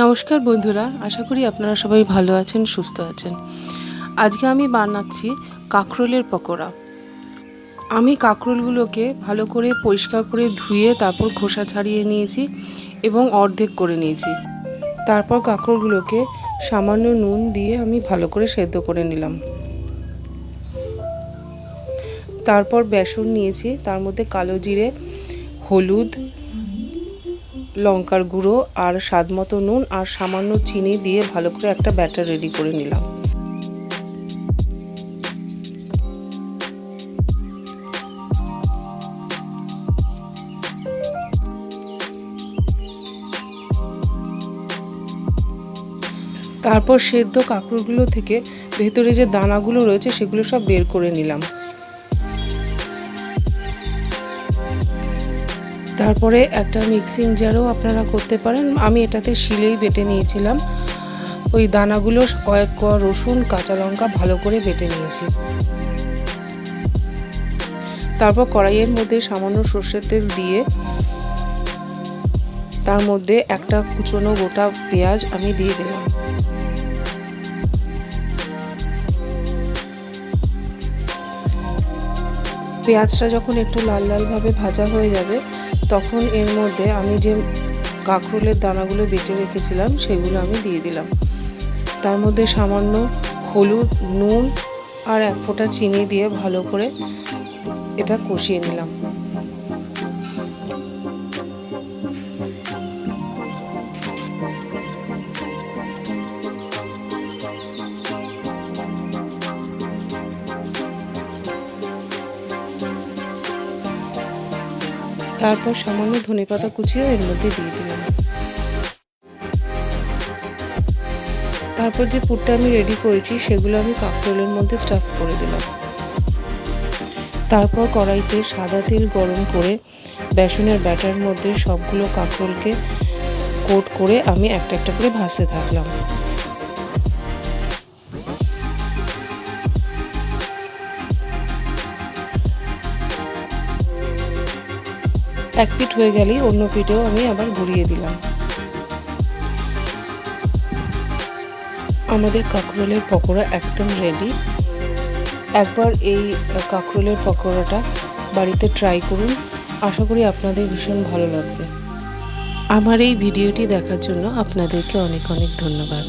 নমস্কার বন্ধুরা, আশা করি আপনারা সবাই ভালো আছেন, সুস্থ আছেন। আজকে আমি বানাচ্ছি কাঁকরোলের পকোড়া। আমি কাঁকরোলগুলোকে ভালো করে পরিষ্কার করে ধুয়ে তারপর খোসা ছাড়িয়ে নিয়েছি এবং অর্ধেক করে নিয়েছি। তারপর কাঁকরোলগুলোকে সামান্য নুন দিয়ে আমি ভালো করে সেদ্ধ করে নিলাম। তারপর বেসন নিয়েছি, তার মধ্যে কালো জিরে, হলুদ লঙ্কার গুঁড়ো আর স্বাদ মতো নুন আর সামান্য চিনি দিয়ে ভালো করে একটা ব্যাটার রেডি করে নিলাম। তারপর সেদ্ধ কাঁকড়গুলো থেকে ভেতরে যে দানাগুলো রয়েছে সেগুলো সব বের করে নিলাম। তারপরে একটা মিক্সিং জারও আপনারা করতে পারেন। আমি এটাতে শিলেই বেটে নিয়েছিলাম। ওই দানাগুলো কয়েক কোয়া রসুন, কাঁচা লঙ্কা ভালো করে বেটে নিয়েছি। তারপর কড়াইয়ের মধ্যে সামান্য সর্ষের তেল দিয়ে তার মধ্যে একটা কুচনো গোটা পেঁয়াজ আমি দিয়ে দিলাম। পেঁয়াজটা যখন একটু লাল লালভাবে ভাজা হয়ে যাবে তখন এর মধ্যে আমি যে কাঁকরোলের দানাগুলো বেটে রেখেছিলাম, সেগুলো আমি দিয়ে দিলাম। তার মধ্যে সামান্য হলুদ, নুন আর এক ফোঁটা চিনি দিয়ে ভালো করে এটা কষিয়ে নিলাম। তারপর সামান্য ধনে পাতা কুচিও এর মধ্যে দিয়ে দিলাম। তারপর যে পুরটা আমি রেডি করেছি, সেগুলো আমি কাঁকরোলের মধ্যে স্টাফ করে দিলাম। তারপর কড়াইতে সাদা তেল গরম করে বেসনের ব্যাটার মধ্যে সবগুলো কাঁকরোলকে কোট করে আমি একটা একটা করে ভাজতে থাকলাম। এক পিঠ হয়ে গেলেই অন্য পিঠেও আমি আবার ঘুরিয়ে দিলাম। আমাদের কাঁকরোলের পকোড়া একদম রেডি একবার এই কাঁকরোলের পকোড়াটা বাড়িতে ট্রাই করুন। আশা করি আপনাদের ভীষণ ভালো লাগবে। আমার এই ভিডিওটি দেখার জন্য আপনাদেরকে অনেক অনেক ধন্যবাদ।